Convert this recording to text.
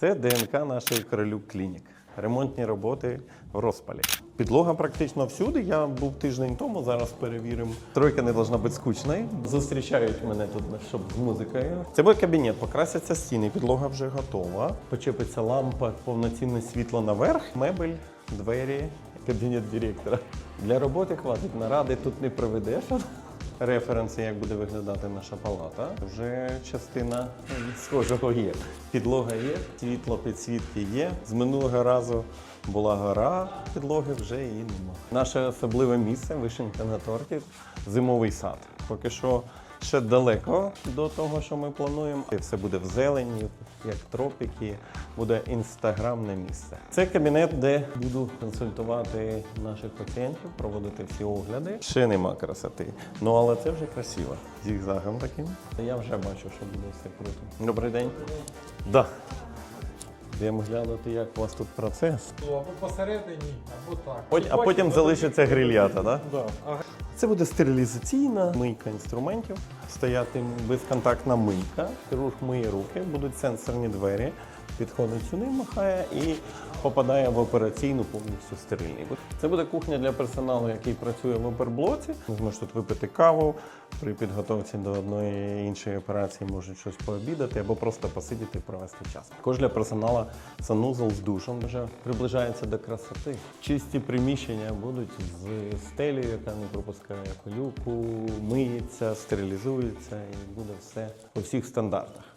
Це ДНК нашої королю клінік. Ремонтні роботи в розпалі. Підлога практично всюди. Я був тиждень тому, зараз перевіримо. Тройка не повинна бути скучною. Зустрічають мене тут, щоб з музикою. Це буде кабінет, покрасяться стіни, підлога вже готова. Почепиться лампа, повноцінне світло наверх, мебель, двері, кабінет директора. Для роботи хватить наради, тут не проведеш. Референси, як буде виглядати наша палата. Вже частина схожого є. Підлога є, світло підсвітки є. З минулого разу була гора підлоги, вже її нема. Наше особливе місце вишенька на торті зимовий сад. Поки що ще далеко до того, що ми плануємо. І Все буде в зелені, як тропіки, буде інстаграмне місце. Це кабінет, де буду консультувати наших пацієнтів, проводити всі огляди. Ще нема красоти. Ну але це вже красиво. Зігзагом таким. Я вже бачу, що буде все круто. Добрий день. Да. Йдемо глянути, як у вас тут процес. Або посередині, або так. А потім залишиться грильята, да? Да. Це буде стерилізаційна мийка інструментів. Стояти безконтактна мийка. Хірург миє руки, будуть сенсорні двері. Підходить сюди, махає і попадає в операційну повністю стерильний. Це буде кухня для персоналу, який працює в оперблоці. Зможуть тут випити каву при підготовці до одної іншої операції, можуть щось пообідати або просто посидіти і провести час. Також для персоналу санузел з душем вже приближається до красоти. Чисті приміщення будуть з стелею, яка не пропускає пилюку, миється, стерилізується і буде все по всіх стандартах.